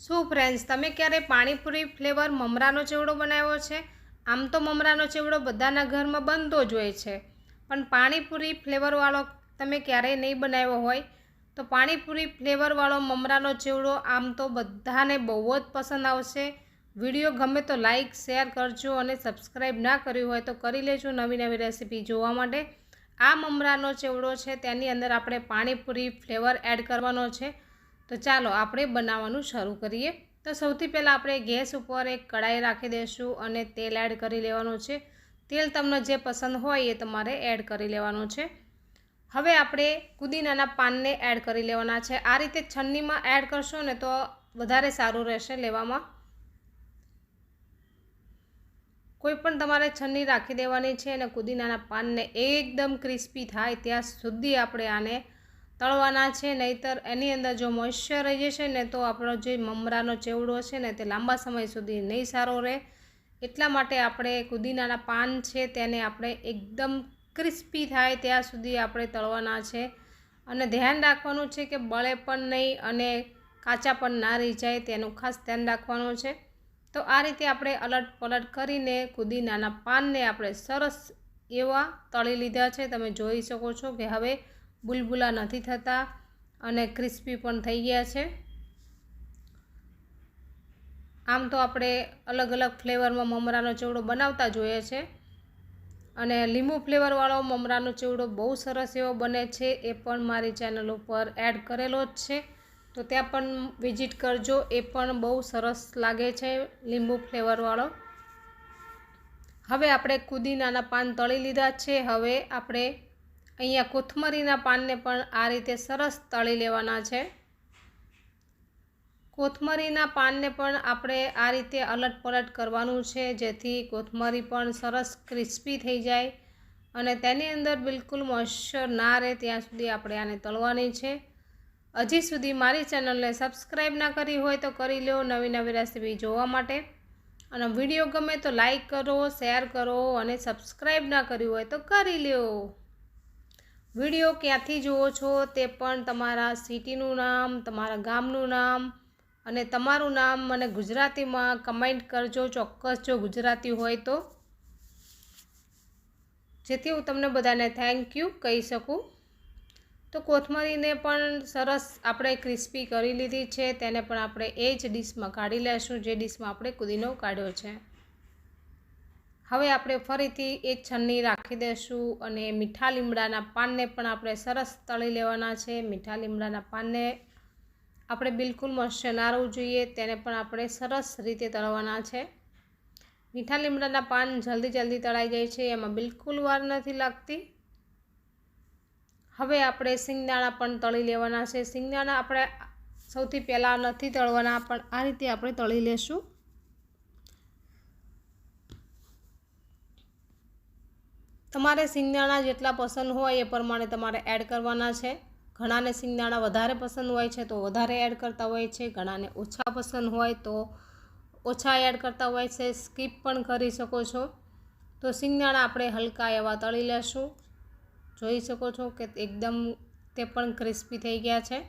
શું ફ્રેન્ડ્સ તમે ક્યારે પાણીપુરી ફ્લેવર મમરાનો ચેવડો બનાવ્યો છે? આમ તો મમરાનો ચેવડો બધાના ઘરમાં બનતો જ હોય છે. પણ પાણીપુરી ફ્લેવરવાળો તમે ક્યારેય નહીં બનાવ્યો હોય તો પાણીપુરી ફ્લેવરવાળો મમરાનો ચેવડો આમ તો બધાને બહુ જ પસંદ આવશે. વીડિયો ગમે તો લાઇક શેર કરજો અને સબસ્ક્રાઈબ ના કર્યું હોય તો કરી લેજો નવી નવી રેસીપી જોવા માટે. આ મમરાનો ચેવડો છે, તેની અંદર આપણે પાણીપુરી ફ્લેવર એડ કરવાનો છે. તો ચાલો આપણે બનાવવાનું શરૂ કરીએ. તો સૌથી પહેલાં આપણે ગેસ ઉપર એક કડાઈ રાખી દઈશું અને તેલ એડ કરી લેવાનું છે. તેલ તમને જે પસંદ હોય એ તમારે એડ કરી લેવાનું છે. હવે આપણે કુદીનાના પાનને એડ કરી લેવાના છે. આ રીતે છન્નીમાં એડ કરશો ને તો વધારે સારું રહેશે લેવામાં. કોઈ પણ તમારે છન્ની રાખી દેવાની છે અને કુદીનાના પાનને એકદમ ક્રિસ્પી થાય ત્યાં સુધી આપણે આને તળવાના છે, નહીતર એની અંદર જો મોઇશ્ચર રહી જશે ને તો આપણો જે મમરાનો ચેવડો છે ને તે લાંબા સમય સુધી નહીં સારો રહે. એટલા માટે આપણે કુદીનાના પાન છે તેને આપણે એકદમ ક્રિસ્પી થાય ત્યાં સુધી આપણે તળવાના છે. અને ધ્યાન રાખવાનું છે કે બળે પણ નહીં અને કાચા પણ ના રહી જાય તેનું ખાસ ધ્યાન રાખવાનું છે. તો આ રીતે આપણે અલટ પલટ કરીને કુદીનાના પાનને આપણે સરસ એવા તળી લીધા છે. તમે જોઈ શકો છો કે હવે બુલબુલા નથી થતા અને ક્રિસ્પી પણ થઈ ગયા છે. આમ તો આપણે અલગ અલગ ફ્લેવરમાં મમરાનો ચેવડો બનાવતા જોઈએ છે અને લીંબુ ફ્લેવરવાળો મમરાનો ચેવડો બહુ સરસ એવો બને છે એ પણ મારી ચેનલ ઉપર એડ કરેલો જ છે. તો ત્યાં પણ વિઝિટ કરજો, એ પણ બહુ સરસ લાગે છે લીંબુ ફ્લેવરવાળો. હવે આપણે કુદીનાના પાન તળી લીધા છે, હવે આપણે અહીંયા કોથમરીના પાનને પણ આ રીતે સરસ તળી લેવાના છે. કોથમરીના પાનને પણ આપણે આ રીતે અલટ પલટ કરવાનું છે, જેથી કોથમરી પણ સરસ ક્રિસ્પી થઈ જાય અને તેની અંદર બિલકુલ મોઇશ્ચર ના રહે ત્યાં સુધી આપણે આને તળવાની છે. હજી સુધી મારી ચેનલને સબસ્ક્રાઈબ ના કરી હોય તો કરી લો નવી નવી રેસીપી જોવા માટે. અને વીડિયો ગમે તો લાઈક કરો, શેર કરો અને સબસ્ક્રાઈબ ના કર્યું હોય તો કરી લ્યો. વીડિયો ક્યાંથી જુઓ છો તે પણ તમારા સિટીનું નામ, તમારા ગામનું નામ અને તમારું નામ મને ગુજરાતીમાં કમેન્ટ કરજો, ચોક્કસ જો ગુજરાતી હોય તો. જેથી હું તમને બધાને થેન્ક યુ કહી શકું. તો કોથમરીને પણ સરસ આપણે ક્રિસ્પી કરી લીધી છે, તેને પણ આપણે એ જ ડીશમાં કાઢી લેશું, જે ડીશમાં આપણે કુદીનો કાઢ્યો છે. હવે આપણે ફરીથી એ છન્ની રાખી દઈશું અને મીઠા લીમડાના પાનને પણ આપણે સરસ તળી લેવાના છે. મીઠા લીમડાના પાનને આપણે બિલકુલ મોઇશ્ચર જોઈએ, તેને પણ આપણે સરસ રીતે તળવાના છે. મીઠા લીમડાના પાન જલ્દી જલ્દી તળાઈ જાય છે, એમાં બિલકુલ વાર નથી લાગતી. હવે આપણે સિંગદાણા પણ તળી લેવાના છે. સિંગદાણા આપણે સૌથી પહેલાં નથી તળવાના, પણ આ રીતે આપણે તળી લેશું. તમારે સિંગદાણા જેટલા પસંદ હોય એ પ્રમાણે તમારે એડ કરવાના છે. ઘણાને સિંગદાણા વધારે પસંદ હોય છે તો વધારે એડ કરતા હોય છે. ઘણાને ઓછા પસંદ હોય તો ઓછા એડ કરતા હોય છે. સ્કીપ પણ કરી શકો છો. તો સિંગદાણા આપણે હલકા એવા તળી લેશું. જોઈ શકો છો કે એકદમ તે પણ ક્રિસ્પી થઈ ગયા છે.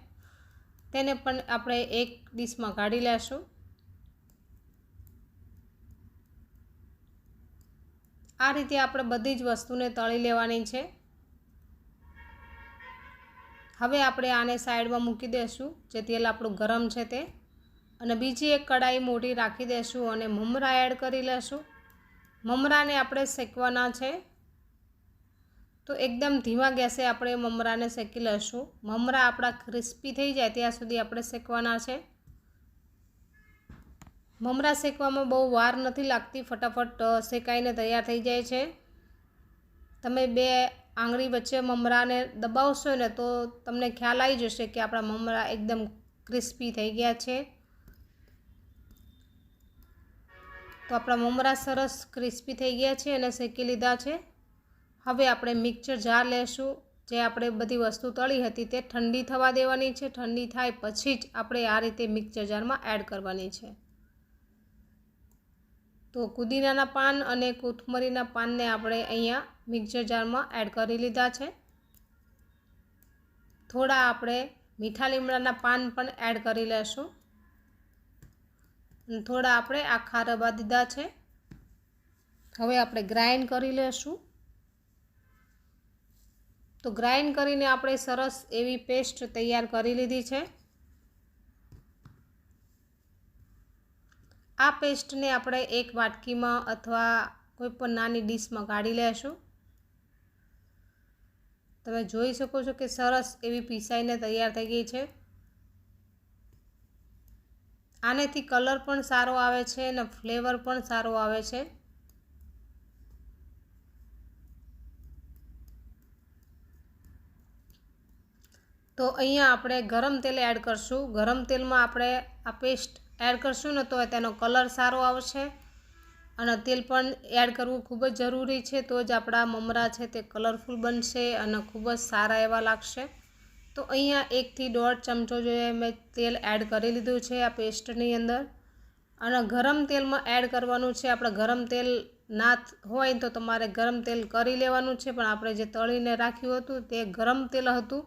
તેને પણ આપણે એક ડીશમાં કાઢી લેશું. આ રીતે આપણે બધી જ વસ્તુને તળી લેવાની છે. હવે આપણે આને સાઈડમાં મૂકી દઈશું જે તેલ આપણું ગરમ છે તે. અને બીજી એક કડાઈ મોટી રાખી દઈશું અને મમરા એડ કરી લેશું. મમરાને આપણે શેકવાના છે. તો એકદમ ધીમા ગેસે આપણે મમરાને શેકી લઈશું મમરા આપણા ક્રિસ્પી થઈ જાય ત્યાં સુધી આપણે શેકવાના છે. મમરા શેકવામાં બહુ વાર નથી લાગતી. ફટાફટ શેકાઈને તૈયાર થઈ જાય છે. તમે બે આંગળી વચ્ચે મમરાને દબાવશો ને તો તમને ખ્યાલ આવી જશે કે આપણા મમરા એકદમ ક્રિસ્પી થઈ ગયા છે. તો આપણા મમરા સરસ ક્રિસ્પી થઈ ગયા છે અને શેકી લીધા છે. હવે આપણે મિક્સર જાર લેશું. જે આપણે બધી વસ્તુ તળી હતી તે ઠંડી થવા દેવાની છે. ઠંડી થાય પછી જ આપણે આ રીતે મિક્સર જારમાં એડ કરવાની છે. તો કુદીનાના પાન અને કોથમરીના પાનને આપણે અહીંયા મિક્સર જારમાં એડ કરી લીધા છે. થોડા આપણે મીઠા લીમડાના પાન પણ એડ કરી લેશું. થોડા આપણે આખા રવા દીધા છે. હવે આપણે ગ્રાઇન્ડ કરી લેશું. તો ગ્રાઇન્ડ કરીને આપણે સરસ એવી પેસ્ટ તૈયાર કરી લીધી છે. આ પેસ્ટને આપણે એક વાટકીમાં અથવા કોઈ પણ નાની ડીશમાં કાઢી લેશું. તમે જોઈ શકો છો કે સરસ એવી પીસાઈને તૈયાર થઈ ગઈ છે. આનેથી કલર પણ સારો આવે છે અને ફ્લેવર પણ સારો આવે છે. તો અહીંયા આપણે ગરમ તેલ એડ કરશું. ગરમ તેલમાં આપણે આ પેસ્ટ એડ કરશું ને તો તેનો કલર સારો આવશે. અને તેલ પણ એડ કરવું ખૂબ જ જરૂરી છે, તો જ આપણા મમરા છે તે કલરફુલ બનશે અને ખૂબ જ સારા એવા લાગશે. તો અહીંયા એકથી દોઢ ચમચો જોઈએ મેં તેલ એડ કરી લીધું છે આ પેસ્ટની અંદર. અને ગરમ તેલમાં એડ કરવાનું છે, આપણે ગરમ તેલ ના હોય તો તમારે ગરમ તેલ કરી લેવાનું છે, પણ આપણે જે તળીને રાખ્યું હતું તે ગરમ તેલ હતું.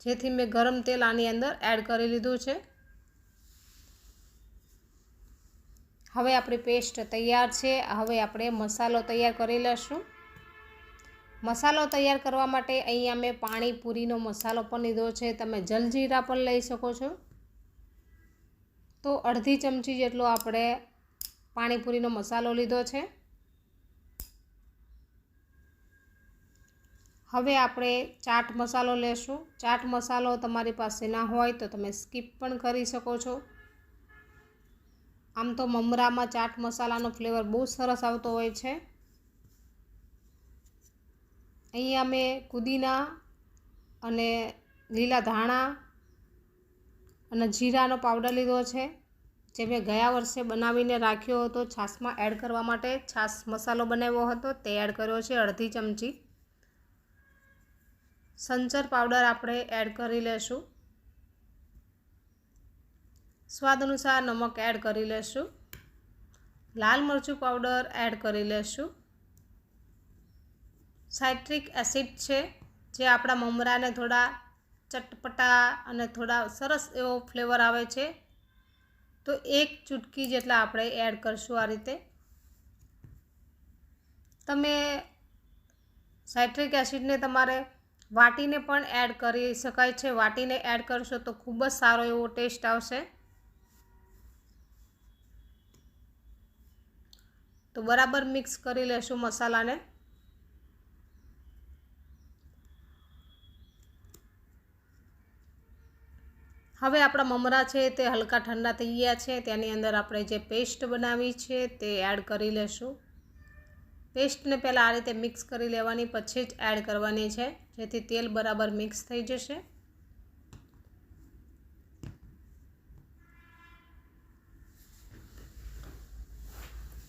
જેથી મેં ગરમ તેલ આની અંદર એડ કરી લીધું છે. હવે આપણી પેસ્ટ તૈયાર છે. હવે આપણે મસાલો તૈયાર કરી લઈશું મસાલો તૈયાર કરવા માટે અહીંયા મેં પાણીપુરીનો મસાલો પણ લીધો છે. તમે જલજીરા પણ લઈ શકો છો. તો અડધી ચમચી જેટલો આપણે પાણીપુરીનો મસાલો લીધો છે. હવે આપણે ચાટ મસાલો લેશું. ચાટ મસાલો તમારી પાસે ના હોય તો તમે સ્કીપ પણ કરી શકો છો. આમ તો મમરામાં ચાટ મસાલાનો ફ્લેવર બહુ સરસ આવતો હોય છે. અહીંયા મેં કુદીના અને લીલા ધાણા અને જીરાનો પાવડર લીધો છે, જે મેં ગયા વર્ષે બનાવીને રાખ્યો હતો, છાશમાં એડ કરવા માટે. છાશ મસાલો બનાવ્યો હતો, તે એડ કર્યો છે અડધી ચમચી. સંચર પાવડર આપણે એડ કરી લેશું. સ્વાદ અનુસાર નમક એડ કરી લેશું. લાલ મરચું પાવડર એડ કરી લેશું. સાઇટ્રિક એસિડ છે, જે આપણા મમરાને થોડા ચટપટા અને થોડા સરસ એવો ફ્લેવર આવે છે. તો એક ચૂટકી જેટલા આપણે એડ કરશું આ રીતે. તમે સાઇટ્રિક એસિડને તમારે વાટીને પણ એડ કરી શકાય છે. વાટીને એડ કરશો તો ખૂબ જ સારો એવો ટેસ્ટ આવશે. તો બરાબર મિક્સ કરી લેશું મસાલાને. હવે આપણા મમરા છે તે હલકા ઠંડા થઈ ગયા છે, તેની અંદર આપણે જે પેસ્ટ બનાવી છે તે એડ કરી લેશું. પેસ્ટને પહેલાં આ રીતે મિક્સ કરી લેવાની, પછી જ એડ કરવાની છે, જેથી તેલ બરાબર મિક્સ થઈ જશે.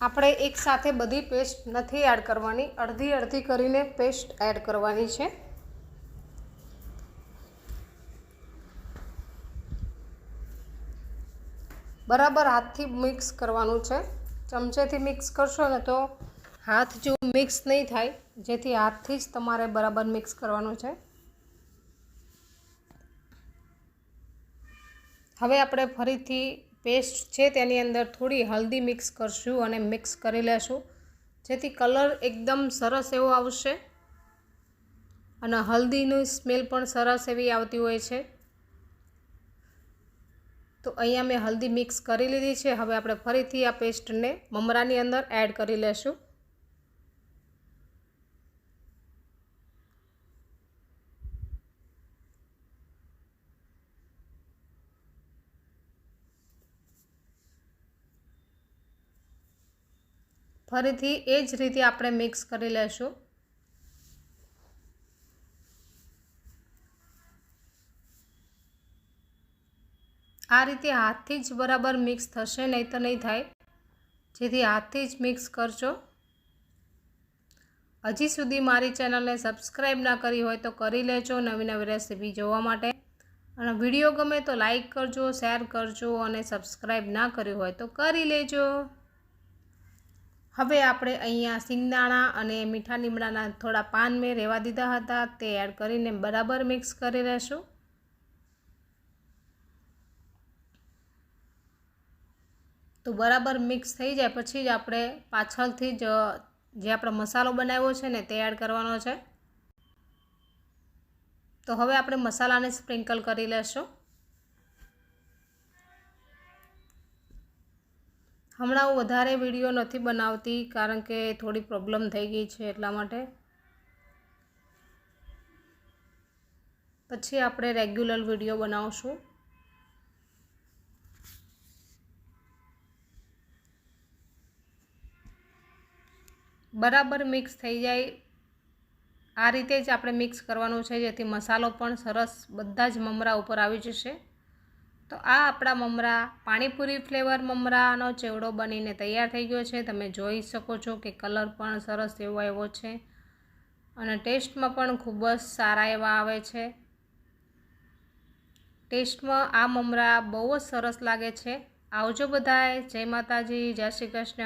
આપણે એકસાથે બધી પેસ્ટ નથી એડ કરવાની. અડધી અડધી કરીને પેસ્ટ એડ કરવાની છે. બરાબર હાથથી મિક્સ કરવાનું છે. ચમચેથી મિક્સ કરશો ને તો હાથ જો મિક્સ નહીં થાય. જેથી હાથથી જ તમારે બરાબર મિક્સ કરવાનું છે. હવે આપણે ફરીથી પેસ્ટ છે તેની અંદર થોડી હલ્દી મિક્સ કરશું અને મિક્સ કરી લેશું. જેથી કલર એકદમ સરસ એવો આવશે અને હલ્દીની સ્મેલ પણ સરસ એવી આવતી હોય છે. તો અહીંયા મેં હલ્દી મિક્સ કરી લીધી છે. હવે આપણે ફરીથી આ પેસ્ટને મમરાની અંદર એડ કરી લેશું. ફરીથી એ જ રીતે આપણે મિક્સ કરી લેશું. આ રીતે હાથથી જ બરાબર મિક્સ થશે, નહીં તો નહીં થાય. જેથી હાથથી જ મિક્સ કરજો. હજી સુધી મારી ચેનલને સબસ્ક્રાઈબ ના કરી હોય તો કરી લેજો નવી નવી રેસીપી જોવા માટે. અને વીડિયો ગમે તો લાઈક કરજો, શેર કરજો અને સબસ્ક્રાઈબ ના કર્યું હોય તો કરી લેજો. હવે આપણે અહીંયા સિંગદાણા અને મીઠા લીમડાના થોડા પાન મેં રહેવા દીધા હતા. તે એડ કરીને બરાબર મિક્સ કરી લેશું. તો બરાબર મિક્સ થઈ જાય પછી જ આપણે પાછળથી જ, જે આપણો મસાલો બનાવ્યો છે ને તે એડ કરવાનો છે. તો હવે આપણે મસાલાને સ્પ્રિંકલ કરી લેશું. હમણાં હું વધારે વીડિયો નથી બનાવતી કારણ કે થોડી પ્રોબ્લેમ થઈ ગઈ છે એટલા માટે. પછી આપણે રેગ્યુલર વીડિયો બનાવશું. બરાબર મિક્સ થઈ જાય. આ રીતે જ આપણે મિક્સ કરવાનું છે જેથી મસાલો પણ સરસ બધા જ મમરા ઉપર આવી જશે. તો આ આપણા મમરા, પાણીપુરી ફ્લેવર મમરાનો ચેવડો બનીને તૈયાર થઈ ગયો છે. તમે જોઈ શકો છો કે કલર પણ સરસ એવો આવ્યો છે અને ટેસ્ટમાં પણ ખૂબ જ સારા એવા આવે છે. ટેસ્ટમાં આ મમરા બહુ જ સરસ લાગે છે. આવજો બધાએ જય માતાજી. જય શ્રી કૃષ્ણ.